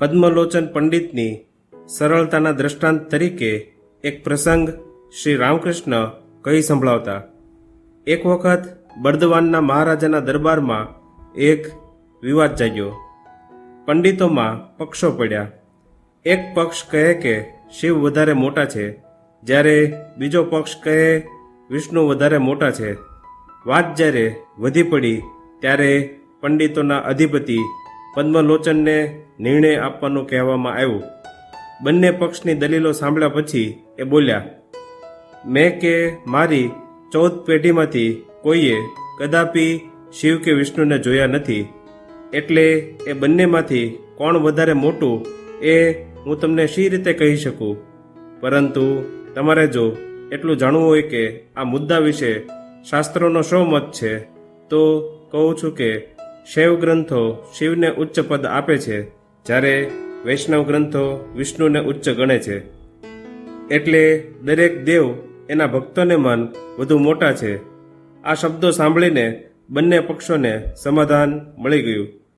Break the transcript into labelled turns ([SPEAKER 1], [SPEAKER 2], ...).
[SPEAKER 1] પદ્મલોચન પંડિતની સરળતાના દ્રષ્ટાંત તરીકે એક પ્રસંગ શ્રી રામકૃષ્ણ કહી સંભળાવતા, એક વખત બર્દવાનના મહારાજાના દરબારમાં એક વિવાદ જાગ્યો. પંડિતોમાં પક્ષો પડ્યા. એક પક્ષ કહે કે શિવ વધારે મોટા છે, જ્યારે બીજો પક્ષ કહે વિષ્ણુ વધારે મોટા છે. વાત જ્યારે વધી પડી, ત્યારે પંડિતોના અધિપતિ પદ્મલોચનને નિર્ણય આપવાનું કહેવામાં આવ્યું. બંને પક્ષની દલીલો સાંભળ્યા પછી એ બોલ્યા, મેં કે મારી ચૌદ પેઢીમાંથી કોઈએ કદાપી શિવ કે વિષ્ણુને જોયા નથી. એટલે એ બંનેમાંથી કોણ વધારે મોટું એ હું તમને શી રીતે કહી શકું? પરંતુ તમારે જો એટલું જાણવું હોય કે આ મુદ્દા વિશે શાસ્ત્રોનો શો મત છે, તો કહું છું કે શૈવ ગ્રંથો શિવને ઉચ્ચ પદ આપે છે, જ્યારે વૈષ્ણવ ગ્રંથો વિષ્ણુને ઉચ્ચ ગણે છે. એટલે દરેક દેવ એના ભક્તોને મન વધુ મોટા છે. આ શબ્દો સાંભળીને બંને પક્ષોને સમાધાન મળી ગયું.